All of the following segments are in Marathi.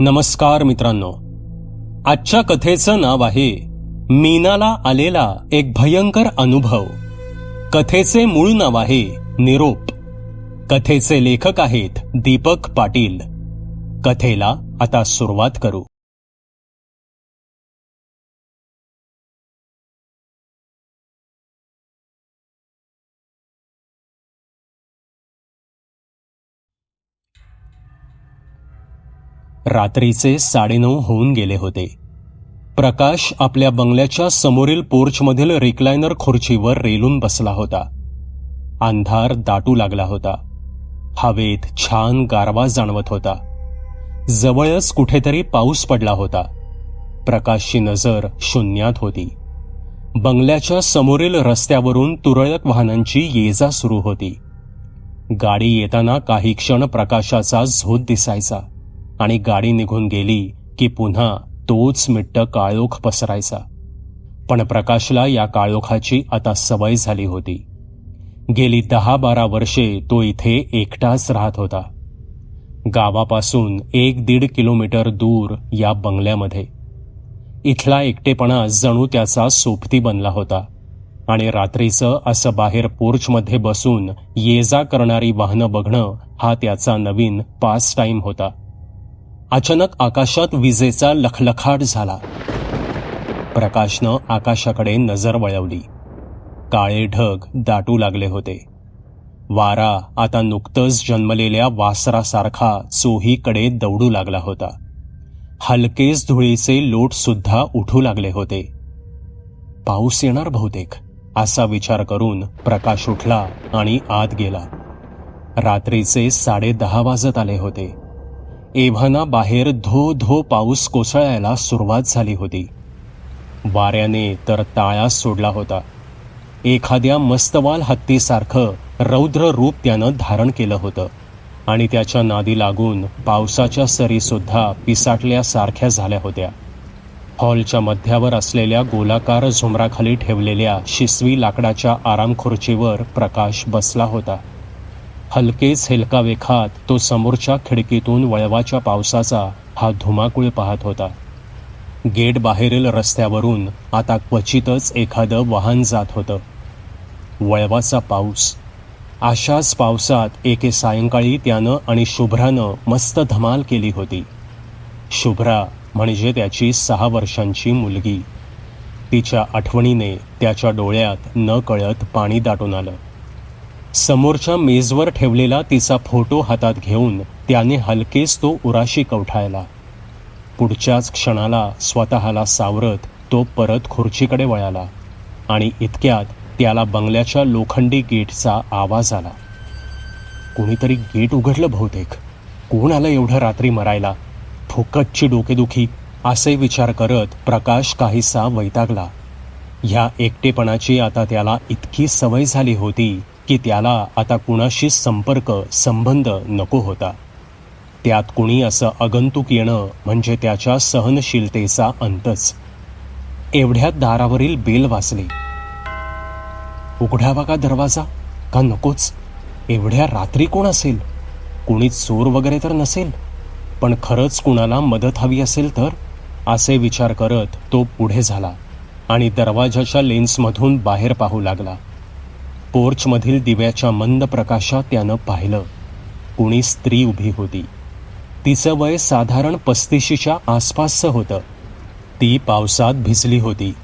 नमस्कार मित्रांनो. आजच्या कथेचं नाव आहे मीनाला आलेला एक भयंकर अनुभव. कथेचे मूळ नाव आहे निरोप. कथेचे लेखक आहेत दीपक पाटील. कथेला आता सुरुवात करू. रात्रीचे साडेनऊ होऊन गेले होते. प्रकाश आपल्या बंगल्याच्या समोरील पोर्चमधील रिक्लायनर खुर्चीवर रेलून बसला होता. अंधार दाटू लागला होता. हवेत छान गारवा जाणवत होता. जवळच कुठेतरी पाऊस पडला होता. प्रकाशची नजर शून्यात होती. बंगल्याच्या समोरील रस्त्यावरून तुरळक वाहनांची ये जा सुरू होती. गाडी येताना काही क्षण प्रकाशाचा झोत दिसायचा. आणि गाडी निघून गेली की पुन्हा तोच मिट्ट काळोख पसरायचा. पण प्रकाशला या काळोखाची आता सवय झाली होती. गेली दहा बारा वर्षे तो इथे एकटाच राहत होता. गावापासून एक दीड किलोमीटर दूर या बंगल्यामध्ये. इथला एकटेपणा जणू त्याचा सोबती बनला होता. आणि रात्रीचं असं बाहेर पोर्चमध्ये बसून ये जा करणारी वाहनं बघणं हा त्याचा नवीन पास टाईम होता. अचानक आकाशात विजेचा लखलखाट झाला. प्रकाशनं आकाशाकडे नजर वळवली. काळे ढग दाटू लागले होते. वारा आता नुकतंच जन्मलेल्या वासरासारखा चोहीकडे दौडू लागला होता. हलकेच धुळीचे लोट सुद्धा उठू लागले होते. पाऊस येणार बहुतेक असा विचार करून प्रकाश उठला आणि आत गेला. रात्रीचे साडे दहा वाजत आले होते. एव्हाना बाहेर धो धो पाऊस कोसळायला सुरुवात झाली होती. वाऱ्याने तर ताळा सोडला होता. एखाद्या मस्तवाल हत्तीसारखं रौद्र रूप त्यानं धारण केलं होतं आणि त्याच्या नादी लागून पावसाच्या सरीसुद्धा पिसाटल्यासारख्या झाल्या होत्या. हॉलच्या मध्यावर असलेल्या गोलाकार झुमराखाली ठेवलेल्या शिसवी लाकडाच्या आरामखुर्चीवर प्रकाश बसला होता. हलकेच हेलकावे खात तो समोरच्या खिडकीतून वळवाच्या पावसाचा हा धुमाकूळ पाहत होता. गेट बाहेरील रस्त्यावरून आता क्वचितच एखादं वाहन जात होतं. वळवाचा पाऊस. अशाच पावसात एके सायंकाळी त्यानं आणि शुभ्रानं मस्त धमाल केली होती. शुभ्रा म्हणजे त्याची सहा वर्षांची मुलगी. तिच्या आठवणीने त्याच्या डोळ्यात न कळत पाणी दाटून आलं. समोरच्या मेजवर ठेवलेला तिचा फोटो हातात घेऊन त्याने हलकेच तो उराशी कवठायला. पुढच्याच क्षणाला स्वतःला सावरत तो परत खुर्चीकडे वळाला आणि इतक्यात त्याला बंगल्याच्या लोखंडी गेटचा आवाज आला. कोणीतरी गेट उघडलं बहुतेक. कोण आलं एवढं रात्री मरायला? फुकटची डोकेदुखी असे विचार करत प्रकाश काहीसा वैतागला. ह्या एकटेपणाची आता त्याला इतकी सवय झाली होती की त्याला आता कुणाशी संपर्क संबंध नको होता. त्यात कुणी असं आगंतुक येणं म्हणजे त्याच्या सहनशीलतेचा अंतच. एवढ्यात दारावरील बेल वाचली उघडावा का दरवाजा का नकोच? एवढ्या रात्री कोण असेल? कुणी चोर वगैरे तर नसेल? पण खरंच कुणाला मदत हवी असेल तर? असे विचार करत तो पुढे झाला आणि दरवाजाच्या लेन्समधून बाहेर पाहू लागला. पोर्चमधील दिव्याच्या मंद प्रकाशात त्यानं पाहिलं. कुणी स्त्री उभी होती. तिचं वय साधारण पस्तीशीच्या आसपासचं होतं. ती पावसात भिजली होती.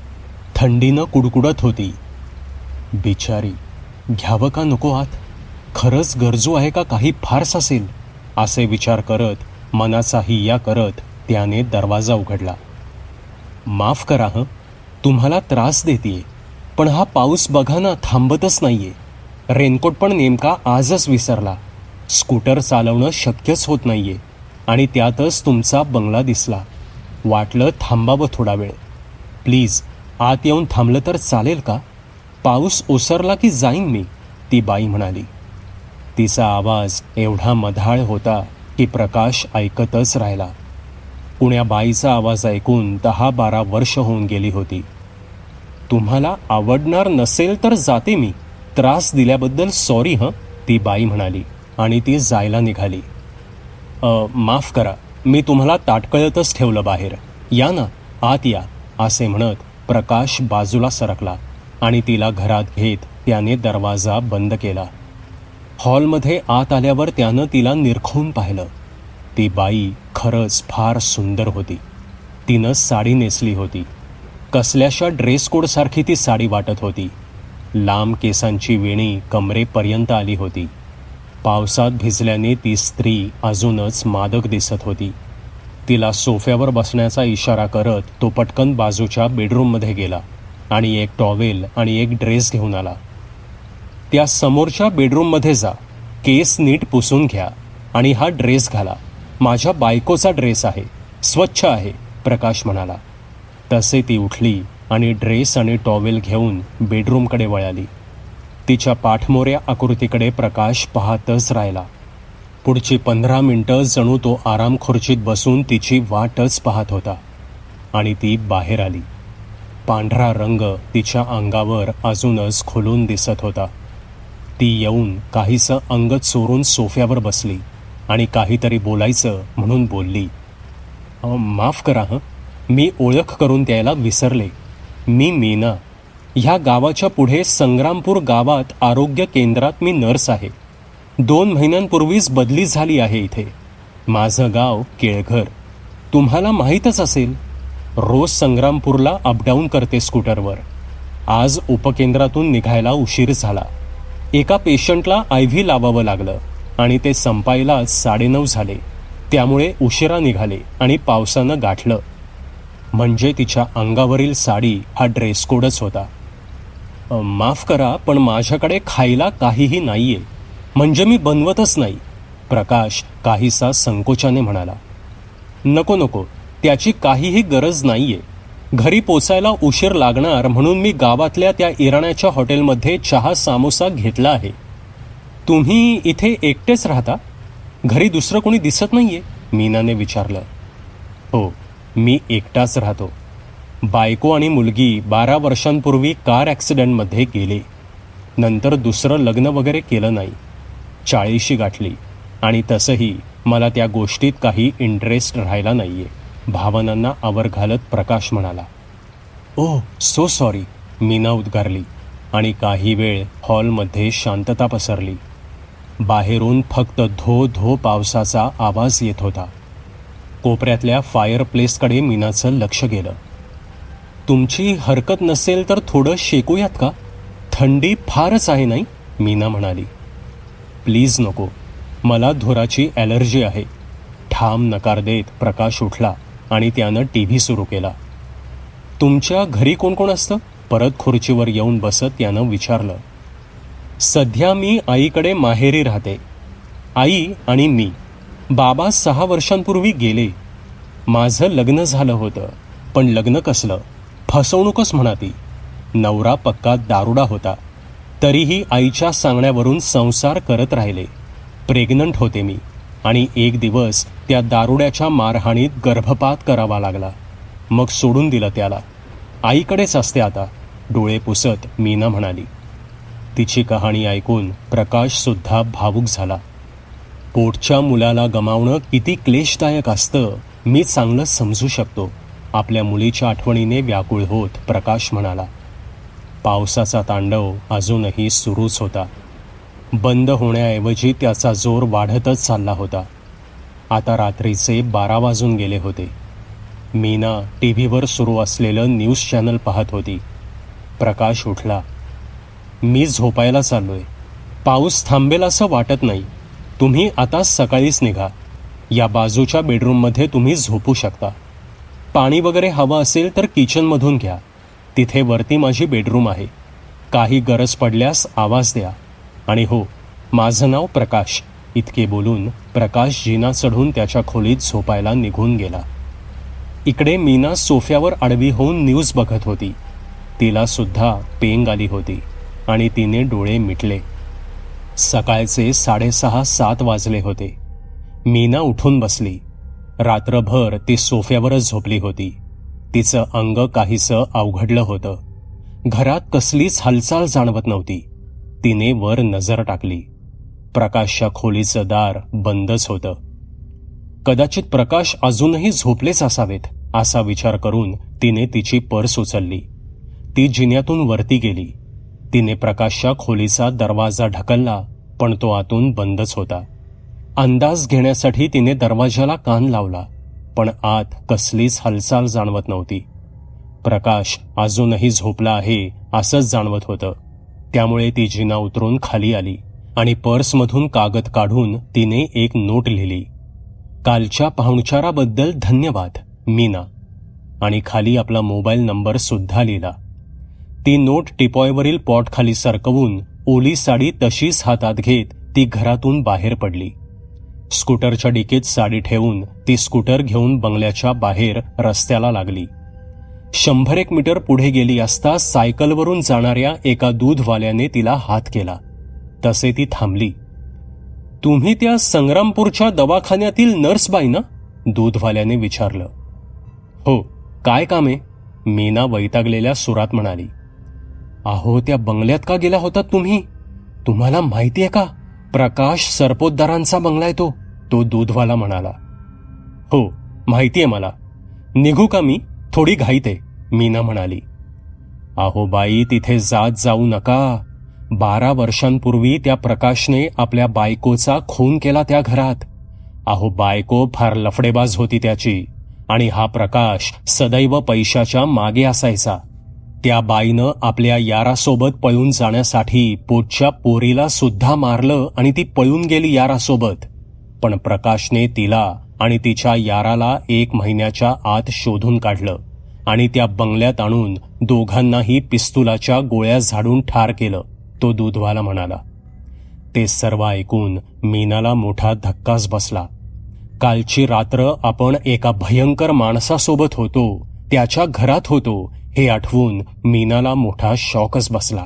थंडीनं कुडकुडत होती. बिचारी घ्यावं का नको आत? खरंच गरजू आहे का काही फारस असेल? असे विचार करत मनाचा हिया करत त्याने दरवाजा उघडला. माफ करा हं तुम्हाला त्रास देतीये. पण हा पाऊस बघा ना थांबतच नाहीये. रेनकोट पण नेमका आजच विसरला. स्कूटर चालवणं शक्यच होत नाहीये. आणि त्यातच तुमचा बंगला दिसला. वाटलं थांबावं थोडा वेळ. प्लीज आत येऊन थांबलं तर चालेल का? पाऊस ओसरला की जाईन मी? ती बाई म्हणाली. तिचा आवाज एवढा मधाळ होता की प्रकाश ऐकतच राहिला. कुण्या बाईचा आवाज ऐकून दहा बारा वर्ष होऊन गेली होती. तुम्हाला आवडणार नसेल तर जाते मी. त्रास दिल्याबद्दल सॉरी हं? ती बाई म्हणाली आणि ती जायला निघाली. माफ करा मी तुम्हाला ताटकळतच ठेवलं बाहेर. या ना आत या असे म्हणत प्रकाश बाजूला सरकला आणि तिला घरात घेत त्याने दरवाजा बंद केला. हॉलमध्ये आत आल्यावर त्यानं तिला निरखून पाहिलं. ती बाई खरंच फार सुंदर होती. तिनं साडी नेसली होती. कसल्याशा ड्रेस कोडसारखी ती साडी वाटत होती. लांब केसांची वेणी कमरेपर्यंत आली होती. पावसात भिजल्याने ती स्त्री अजूनच मादक दिसत होती. तिला सोफ्यावर बसण्याचा इशारा करत तो पटकन बाजूच्या बेडरूममध्ये गेला आणि एक टॉवेल आणि एक ड्रेस घेऊन आला. त्या समोरच्या बेडरूममध्ये जा. केस नीट पुसून घ्या आणि हा ड्रेस घाला. माझ्या बायकोचा ड्रेस आहे. स्वच्छ आहे प्रकाश म्हणाला. तसे ती उठली आणि ड्रेस आणि टॉवेल घेऊन बेडरूमकडे वळाली. तिच्या पाठमोऱ्या आकृतीकडे प्रकाश पाहतच राहिला. पुढची पंधरा मिनटं जणू तो आराम खुर्चीत बसून तिची वाटच पाहत होता आणि ती बाहेर आली. पांढरा रंग तिच्या अंगावर अजूनच खुलून दिसत होता. ती येऊन काहीसं अंग चोरून सोफ्यावर बसली आणि काहीतरी बोलायचं म्हणून बोलली माफ करा हं. मी ओळख करून द्यायला विसरले. मी मीना. ह्या गावाच्या पुढे संग्रामपूर गावात आरोग्य केंद्रात मी नर्स आहे. दोन महिन्यांपूर्वीच बदली झाली आहे इथे. माझं गाव केळघर. तुम्हाला माहीतच असेल रोज संग्रामपूरला अपडाऊन करते स्कूटरवर. आज उपकेंद्रातून निघायला उशीर झाला. एका पेशंटला आय व्ही लावावं लागलं आणि ते संपायला साडेनऊ झाले. त्यामुळे उशिरा निघाले आणि पावसानं गाठलं. म्हणजे तिच्या अंगावरील साडी हा ड्रेस कोडच होता. माफ करा पण माझ्याकडे खायला काहीही नाहीये. म्हणजे मी बनवतच नाही प्रकाश काहीसा संकोचाने म्हणाला. नको नको त्याची काहीही गरज नाहीये. घरी पोचायला उशीर लागणार म्हणून मी गावातल्या त्या इराण्याच्या हॉटेलमध्ये चहा सामोसा घेतला आहे. तुम्ही इथे एकटेच राहता? घरी दुसरं कोणी दिसत नाहीये? मीनाने विचारलं. हो मी एकटाच राहतो. बायको आणि मुलगी बारा वर्षांपूर्वी कार ॲक्सिडेंटमध्ये गेले. नंतर दुसरं लग्न वगैरे केलं नाही. चाळीशी गाठली. आणि तसंही मला त्या गोष्टीत काही इंटरेस्ट राहिला नाही आहे भावनांना आवर घालत प्रकाश म्हणाला ओ सो सॉरी मीना उद्गारली आणि काही वेळ हॉलमध्ये शांतता पसरली. बाहेरून फक्त धो धो पावसाचा आवाज येत होता. कोपऱ्यातल्या फायर प्लेसकडे मीनाचं लक्ष गेलं. तुमची हरकत नसेल तर थोडं शेकूयात का? थंडी फारच आहे नाही? मीना म्हणाली. प्लीज नको. मला धुराची ॲलर्जी आहे. ठाम नकार देत प्रकाश उठला आणि त्यानं टी व्ही सुरू केला. तुमच्या घरी कोण कोण असतं? परत खुर्चीवर येऊन बसत त्यानं विचारलं. सध्या मी आईकडे माहेरी राहते. आई आणि मी. बाबा सहा वर्षांपूर्वी गेले. माझं लग्न झालं होतं पण लग्न कसलं? फसवणूकच म्हणा ती नवरा पक्का दारुडा होता. तरीही आईच्या सांगण्यावरून संसार करत राहिले. प्रेग्नंट होते मी आणि एक दिवस त्या दारुड्याच्या मारहाणीत गर्भपात करावा लागला. मग सोडून दिलं त्याला. आईकडेच असते आता डोळे पुसत मीना म्हणाली. तिची कहाणी ऐकून प्रकाशसुद्धा भावूक झाला. पोटच्या मुलाला गमावणं किती क्लेशदायक असतं मी चांगलं समजू शकतो. आपल्या मुलीच्या आठवणीने व्याकुळ होत प्रकाश म्हणाला पावसाचा तांडव अजूनही सुरूच होता. बंद होण्याऐवजी त्याचा जोर वाढतच चालला होता. आता रात्रीचे बारा वाजून गेले होते. मीना टी व्हीवर सुरू असलेलं न्यूज चॅनल पाहत होती. प्रकाश उठला मी झोपायला चाललोय. पाऊस थांबेल असं वाटत नाही. तुम्ही आता सकाळीच निघा. या बाजूच्या बेडरूममध्ये तुम्ही झोपू शकता. पाणी वगैरे हवं असेल तर किचनमधून घ्या. तिथे वरती माझी बेडरूम आहे. काही गरज पडल्यास आवाज द्या. आणि हो माझं नाव प्रकाश. इतके बोलून प्रकाश जीना चढून त्याच्या खोलीत झोपायला निघून गेला. इकडे मीना सोफ्यावर आडवी होऊन न्यूज बघत होती. तिला सुद्धा पेंग आली होती आणि तिने डोळे मिटले. सकाळचे साडेसहा सात वाजले होते. मीना उठून बसली. रात्रभर ती सोफ्यावरच झोपली होती. तिचं अंग काहीसं अवघडलं होतं. घरात कसलीच हालचाल जाणवत नव्हती. तिने वर नजर टाकली. प्रकाशच्या खोलीचं दार बंदच होतं. कदाचित प्रकाश अजूनही झोपलेच असावेत असा विचार करून तिने तिची पर्स उचलली ती जिन्यातून वरती गेली. तिने प्रकाशच्या खोलीचा दरवाजा ढकलला पण तो आतून बंदच होता. अंदाज घेण्यासाठी तिने दरवाजाला कान लावला पण आत कसलीच हालचाल जाणवत नव्हती. प्रकाश अजूनही झोपला आहे असंच जाणवत होतं. त्यामुळे ती जिना उतरून खाली आली आणि पर्समधून कागद काढून तिने एक नोट लिहिली. कालच्या पाहुणचाराबद्दल धन्यवाद मीना. आणि खाली आपला मोबाईल नंबर सुद्धा लिहिला. ती नोट टिपॉयवरील पॉटखाली सरकवून ओली साडी तशीच हातात घेत ती घरातून बाहेर पडली. स्कूटरच्या डिकेत साडी ठेवून ती स्कूटर घेऊन बंगल्याच्या बाहेर रस्त्याला लागली. शंभर एक मीटर पुढे गेली असता सायकलवरून जाणाऱ्या एका दूधवाल्याने तिला हात केला. तसे ती थांबली. तुम्ही त्या संग्रामपूरच्या दवाखान्यातील नर्सबाई ना? दूधवाल्याने विचारलं. हो. काय कामे मीना वैतागलेल्या सुरात म्हणाली. अहो त्या बंगल्यात का गेला होता तुम्ही? तुम्हाला माहिती आहे का? प्रकाश सरपोतदारांचा बंगला आहे तो. तो दूधवाला म्हणाला. हो माहिती आहे मला. निघू का मी? थोडी घाईत आहे मीना म्हणाली. अहो बाई तिथे जात जाऊ नका. बारा वर्षांपूर्वी त्या प्रकाशने आपल्या बायकोचा खून केला त्या घरात. अहो बायको फार लफडेबाज होती त्याची. आणि हा प्रकाश सदैव पैशाच्या मागे असायचा. त्या बाईनं आपल्या यारासोबत पळून जाण्यासाठी पोटच्या पोरीला सुद्धा मारलं आणि ती पळून गेली यारासोबत. पण प्रकाशने तिला आणि तिच्या याराला एक महिन्याच्या आत शोधून काढलं आणि त्या बंगल्यात आणून दोघांनाही पिस्तुलाच्या गोळ्या झाडून ठार केलं तो दूधवाला म्हणाला. ते सर्व ऐकून मीनाला मोठा धक्काच बसला. कालची रात्र आपण एका भयंकर माणसासोबत होतो त्याच्या घरात होतो हे आठवून मीनाला मोठा शॉकच बसला.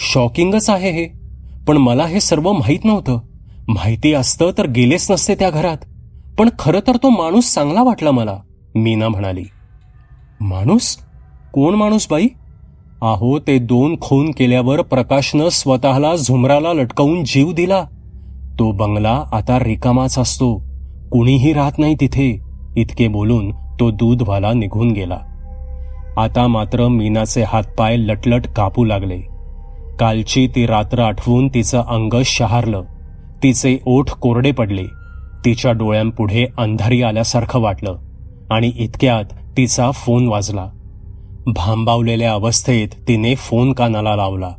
शॉकिंगच आहे हे पण मला हे सर्व माहीत नव्हतं. माहिती असतं तर गेलेच नसते त्या घरात. पण खरं तर तो माणूस चांगला वाटला मला मीना म्हणाली. माणूस? कोण माणूस बाई? आहो ते दोन खून केल्यावर प्रकाशनं स्वतःला झुमराला लटकवून जीव दिला. तो बंगला आता रिकामाच असतो. कुणीही राहत नाही तिथे इतके बोलून तो दूधवाला निघून गेला. आता मात्र मीनाचे हातपाय लटलट कापू लागले. कालची ती रात्र आठवून तिचं अंग शहारलं. तिचे ओठ कोरडे पडले. तिच्या डोळ्यांपुढे अंधारी आल्यासारखं वाटलं. आणि इतक्यात तिचा फोन वाजला. भांबावलेल्या अवस्थेत तिने फोन कानाला लावला.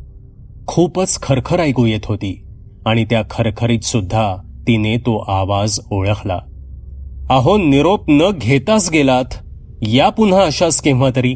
खूपच खरखर ऐकू येत होती. आणि त्या खरखरीत सुद्धा तिने तो आवाज ओळखला. अहो निरोप न घेताच गेलात. या पुन्हा अशाच केव्हा तरी.